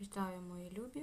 Вітаю, мої любі.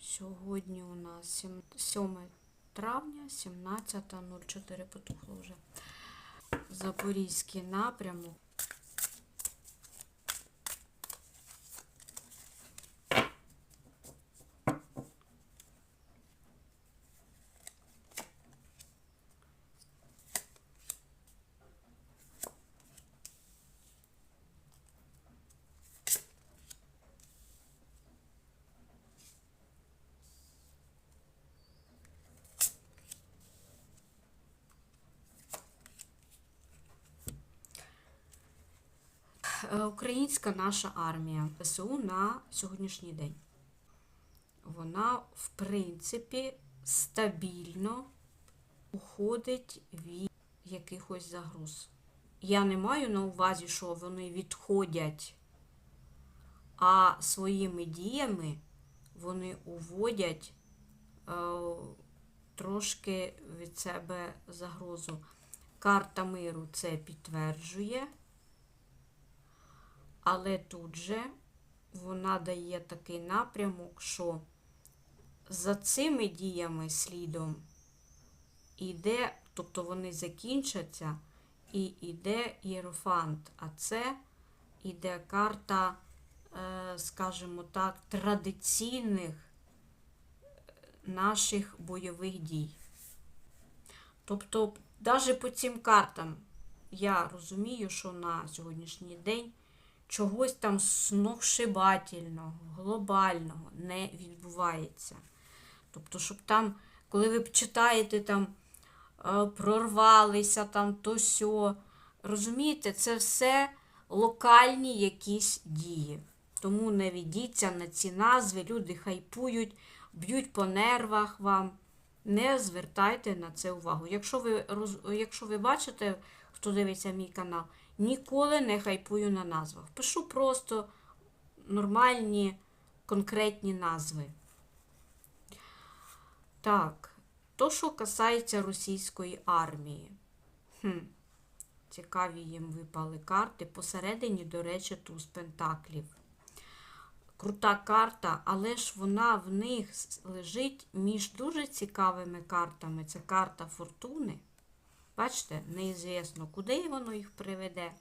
Сьогодні у нас сім- 7 травня, 17.04 потухло вже. Запорізький напрямок. Е, Українська наша армія ПСУ на сьогоднішній день. Вона, в принципі, стабільно уходить від якихось загроз. Я не маю на увазі, що вони відходять, а своїми діями вони уводять е, трошки від себе загрозу. Карта миру це підтверджує. Але тут же вона дає такий напрямок, що за цими діями слідом іде, тобто вони закінчаться, і йде іерофант. А це іде карта, е, скажімо так, традиційних е, наших бойових дій. Тобто, навіть по цим картам я розумію, що на сьогоднішній день чогось там сногсшибательного, глобального не відбувається. Тобто, щоб там, коли ви читаєте там е, прорвалися там то сьо, розумієте, це все локальні якісь дії. Тому не ведіться на ці назви, люди хайпують, б'ють по нервах вам. Не звертайте на це увагу. Якщо ви, якщо ви бачите, хто дивиться мій канал, ніколи не хайпую на назвах. Пишу просто нормальні, конкретні назви. Так, то, що касається російської армії. Хм. Цікаві їм випали карти. Посередині, до речі, туз пентаклів. Крута карта, але ж вона в них лежить між дуже цікавими картами. Це карта фортуни. Бачите, неізвісно, куди воно їх приведе.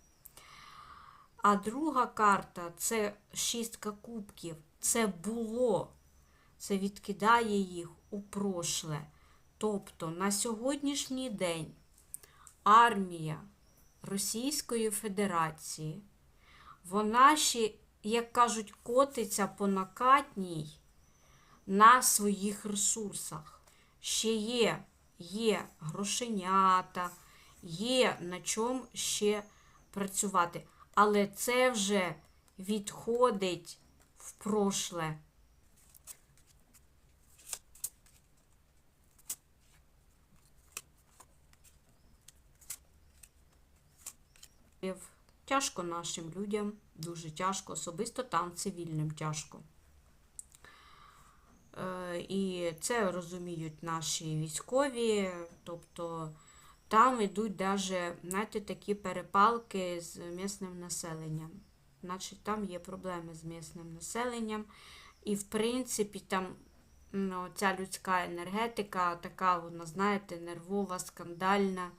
А друга карта це шістка кубків. Це було. Це відкидає їх у прошле. Тобто на сьогоднішній день армія Російської Федерації, вона ще, як кажуть, котиться по накатній на своїх ресурсах. Ще є, є грошенята, є на чому ще працювати. Але це вже відходить в прошле. Тяжко нашим людям, дуже тяжко, особисто там цивільним тяжко. І це розуміють наші військові, тобто там йдуть навіть, знаєте, такі перепалки з місним населенням. Значить, там є проблеми з місним населенням. І, в принципі, там ну, ця людська енергетика, така, вона, знаєте, нервова, скандальна,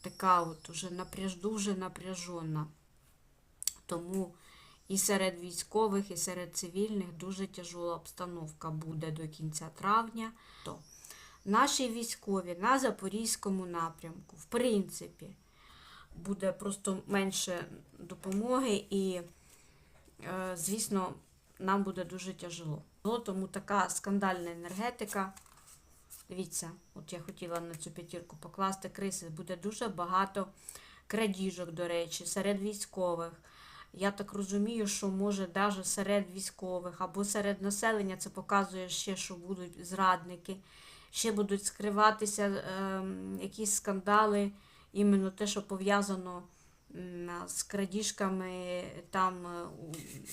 така от уже напряж, дуже напряжена. Тому і серед військових, і серед цивільних дуже тяжела обстановка буде до кінця травня. То наші військові на Запорізькому напрямку, в принципі, буде просто менше допомоги, і, е, звісно, нам буде дуже тяжело. Ну, Тому така скандальна енергетика. Дивіться, от я хотіла на цю п'ятірку покласти криси. Буде дуже багато крадіжок, до речі, серед військових. Я так розумію, що може навіть серед військових або серед населення це показує ще, що будуть зрадники, ще будуть скриватися ем, якісь скандали, іменно те, що пов'язано з крадіжками там е,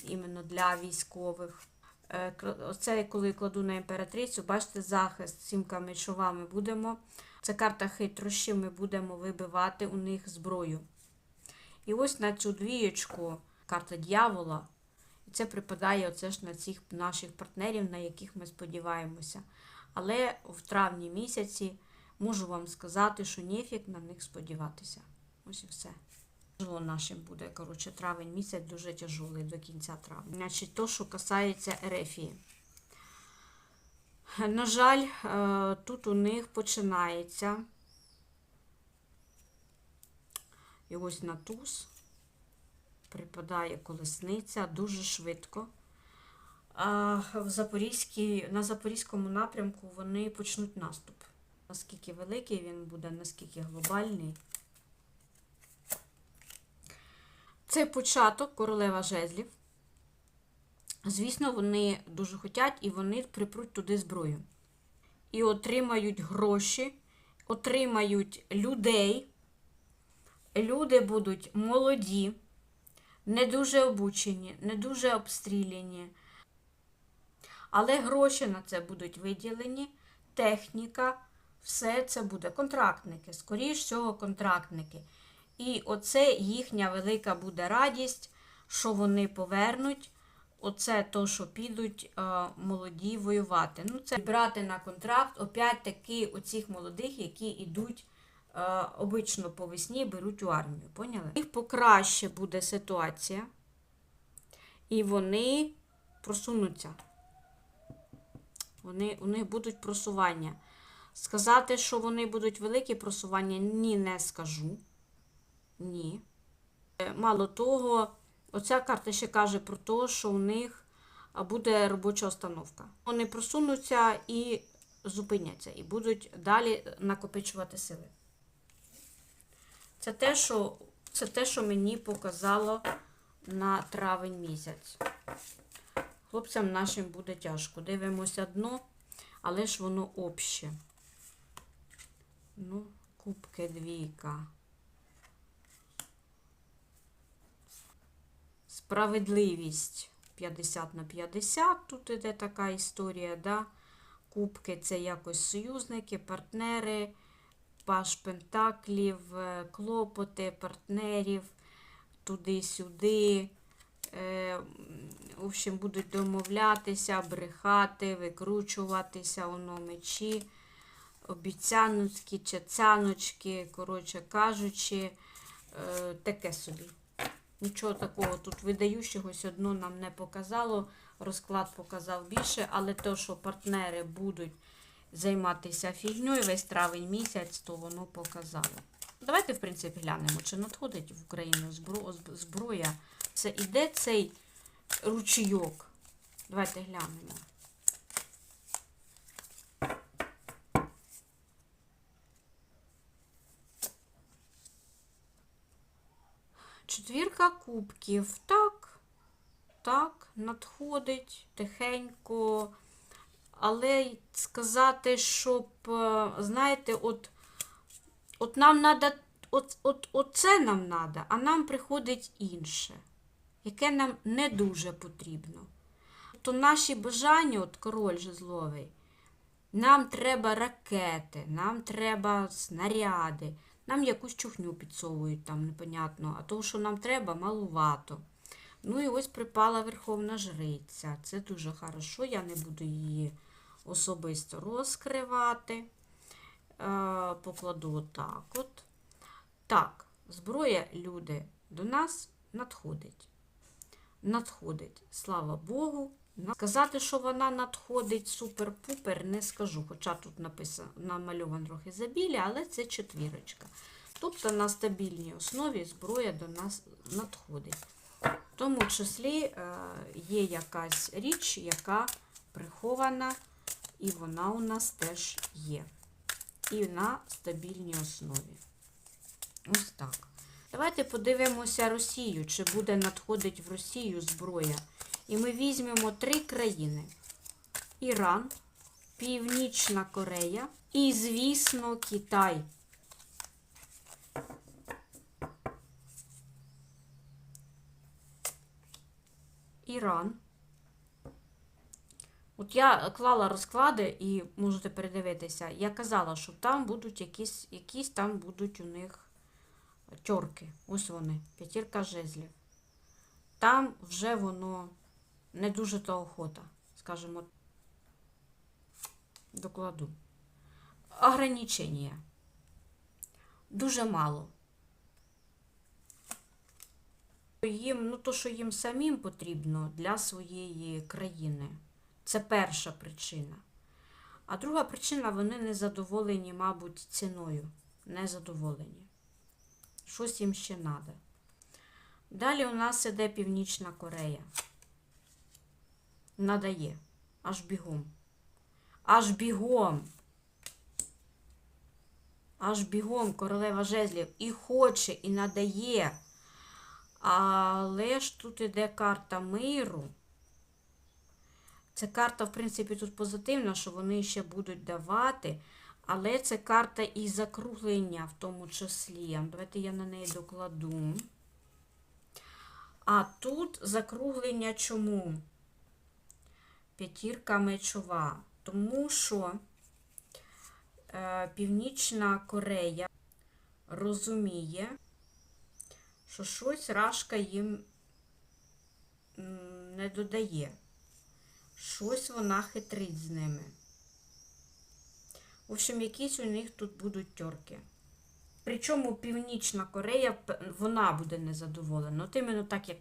іменно для військових. Е, Оце коли кладу на імператрицю, бачите, захист сімка мечовами будемо. Це карта хитрощі, ми будемо вибивати у них зброю. І ось на цю двієчку карта дьявола І це припадає оце ж на цих наших партнерів, на яких ми сподіваємося. Але в травні місяці можу вам сказати, що нефік на них сподіватися. Ось і все. Тяжело нашим буде, коротше, травень місяць дуже тяжелий до кінця травня. Значить, то, що касається Ерефії. На жаль, е, тут у них починається і ось на туз припадає колесниця дуже швидко. А в на Запорізькому напрямку вони почнуть наступ. Наскільки великий він буде, наскільки глобальний. Це початок королева жезлів. Звісно, вони дуже хочуть і вони припруть туди зброю. І отримають гроші, отримають людей. Люди будуть молоді, не дуже обучені, не дуже обстріляні. Але гроші на це будуть виділені, техніка, все це буде контрактники, скоріш всього, контрактники. І оце їхня велика буде радість, що вони повернуть. Оце то, що підуть е, молоді воювати. Ну, це брати на контракт, опять таки оцих молодих, які йдуть обично по весні, беруть у армію. Поняли? У них покраще буде ситуація, і вони просунуться. Вони, у них будуть просування. Сказати, що вони будуть великі просування, ні, не скажу. Ні. Е, Мало того, оця карта ще каже про те, що у них буде робоча установка. Вони просунуться і зупиняться, і будуть далі накопичувати сили. Це те, що, це те, що мені показало на травень місяць. Хлопцям нашим буде тяжко. Дивимося дно, але ж воно обще. Ну, кубки двійка. Справедливість 50 на 50. Тут іде така історія, да? Кубки це якось союзники, партнери, паш пентаклів, е, клопоти, партнерів, туди-сюди. Е, в общем, будуть домовлятися, брехати, викручуватися, воно мечі, обіцяночки, чацяночки, коротше кажучи, е, таке собі. Нічого такого тут видаючогось одно нам не показало. Розклад показав більше, але то, що партнери будуть займатися фігньою весь травень місяць, то воно показало. Давайте, в принципі, глянемо, чи надходить в Україну зброя. Це іде цей ручійок. Давайте глянемо. Четвірка кубків. Так, так, надходить тихенько. Але сказати, щоб, е, знаєте, от, от нам треба, от, от, оце нам треба, а нам приходить інше, яке нам не дуже потрібно. То наші бажання, от король жезловий, нам треба ракети, нам треба снаряди, нам якусь чухню підсовують там, непонятно, а того, що нам треба, малувато. Ну і ось припала Верховна Жриця. Це дуже хорошо, я не буду її особисто розкривати. Е, покладу отак от. Так, зброя, люди, до нас надходить. Надходить, слава Богу. Сказати, що вона надходить супер-пупер, не скажу. Хоча тут написано, намальовано трохи забілля, але це четвірочка. Тобто на стабільній основі зброя до нас надходить. В тому числі е, є якась річ, яка прихована, і вона у нас теж є. І на стабільній основі. Ось так. Давайте подивимося Росію, чи буде надходить в Росію зброя. І ми візьмемо три країни: Іран, Північна Корея і, звісно, Китай. Іран. От я клала розклади і можете передивитися. Я казала, що там будуть якісь, якісь там будуть у них тьорки. Ось вони, п'ятірка жезлів. Там вже воно не дуже то охота, скажімо, докладу. Ограничення. Дуже мало. Їм, ну то, що їм самим потрібно для своєї країни. Це перша причина. А друга причина, вони не задоволені, мабуть, ціною. Не задоволені. Щось їм ще треба. Далі у нас іде Північна Корея. Надає. Аж бігом. Аж бігом. Аж бігом королева жезлів і хоче, і надає. Але ж тут іде карта миру. Це карта, в принципі, тут позитивна, що вони ще будуть давати. Але це карта і закруглення в тому числі. Давайте я на неї докладу. А тут закруглення чому? П'ятірка мечова. Тому що е, Північна Корея розуміє, що щось Рашка їм не додає. Щось вона хитрить з ними. В общем, якісь у них тут будуть тьорки. Причому Північна Корея, вона буде незадоволена. От іменно так, як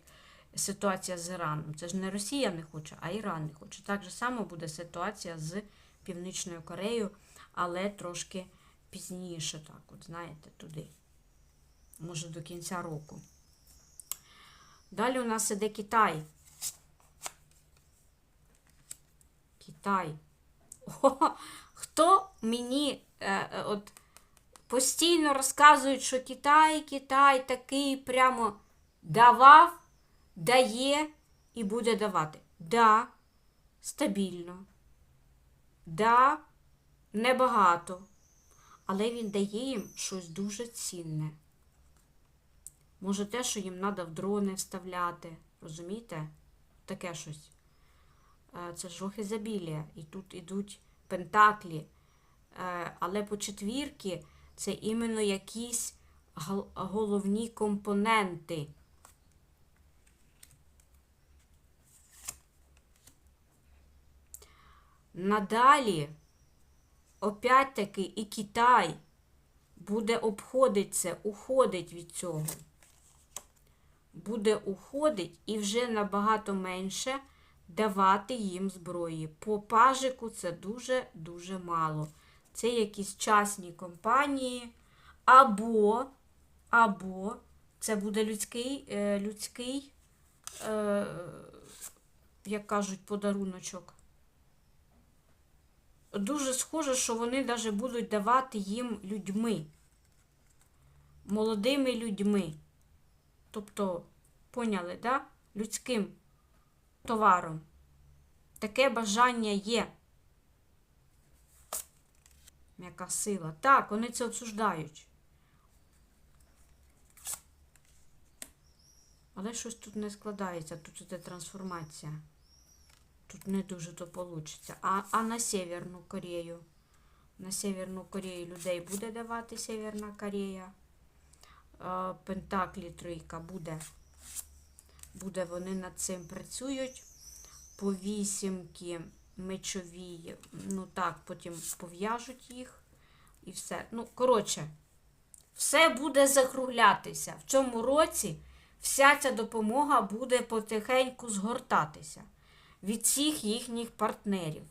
ситуація з Іраном. Це ж не Росія не хоче, а Іран не хоче. Так же само буде ситуація з Північною Кореєю, але трошки пізніше, так, от, знаєте, туди. Може, до кінця року. Далі у нас іде Китай. Китай. О, хто мені е, е, от постійно розказують, що Китай, Китай такий прямо давав, дає і буде давати. Да, стабільно. Да, небагато. Але він дає їм щось дуже цінне. Може, те, що їм треба в дрони вставляти. Розумієте? Таке щось. Це ж рухи забілія. І тут ідуть пентаклі. Але по четвірки це іменно якісь головні компоненти. Надалі, опять-таки, і Китай буде обходить це, уходить від цього. Буде уходить і вже набагато менше давати їм зброї. По пажику це дуже-дуже мало. Це якісь частні компанії, або, або це буде людський, е, людський е, як кажуть, подаруночок. Дуже схоже, що вони навіть будуть давати їм людьми, молодими людьми. Тобто, поняли, да? Людським товаром. Таке бажання є. М'яка сила. Так, вони це обсуждають. Але щось тут не складається, тут іде трансформація. Тут не дуже то получиться. А, а на Северну Корею? На Северну Корею людей буде давати Северна Корея. Е, Пентаклі трійка буде. Буде, вони над цим працюють. По вісімки мечові, ну так, потім пов'яжуть їх і все. Ну, коротше, все буде закруглятися. В цьому році вся ця допомога буде потихеньку згортатися від всіх їхніх партнерів.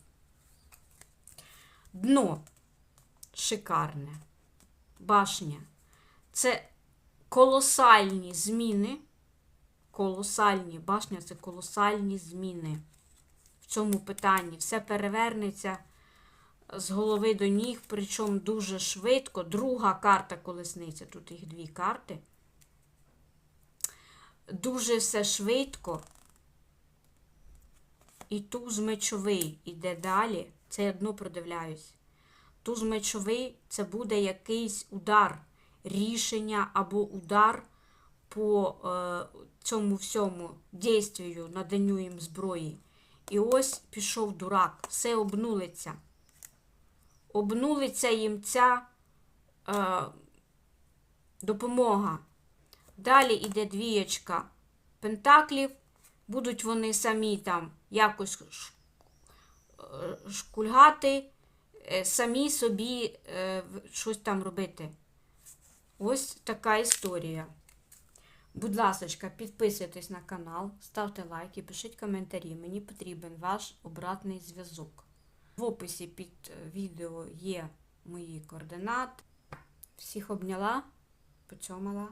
Дно шикарне. Башня. Це колосальні зміни. Колосальні, башня це колосальні зміни. В цьому питанні все перевернеться з голови до ніг, причому дуже швидко. Друга карта колесниця, тут їх дві карти. Дуже все швидко. І туз мечовий іде далі. Це я одно продивляюсь. Туз мечовий це буде якийсь удар, рішення або удар по е, цьому всьому дійствію, наданню їм зброї. І ось пішов дурак, все обнулиться. Обнулиться їм ця е, допомога. Далі йде двієчка пентаклів, будуть вони самі там якось е, шкульгати, е, самі собі е, щось там робити. Ось така історія. Будь ласка, підписуйтесь на канал, ставте лайки, пишіть коментарі. Мені потрібен ваш обратний зв'язок. В описі під е, відео є мої координати. Всіх обняла, поцьомала.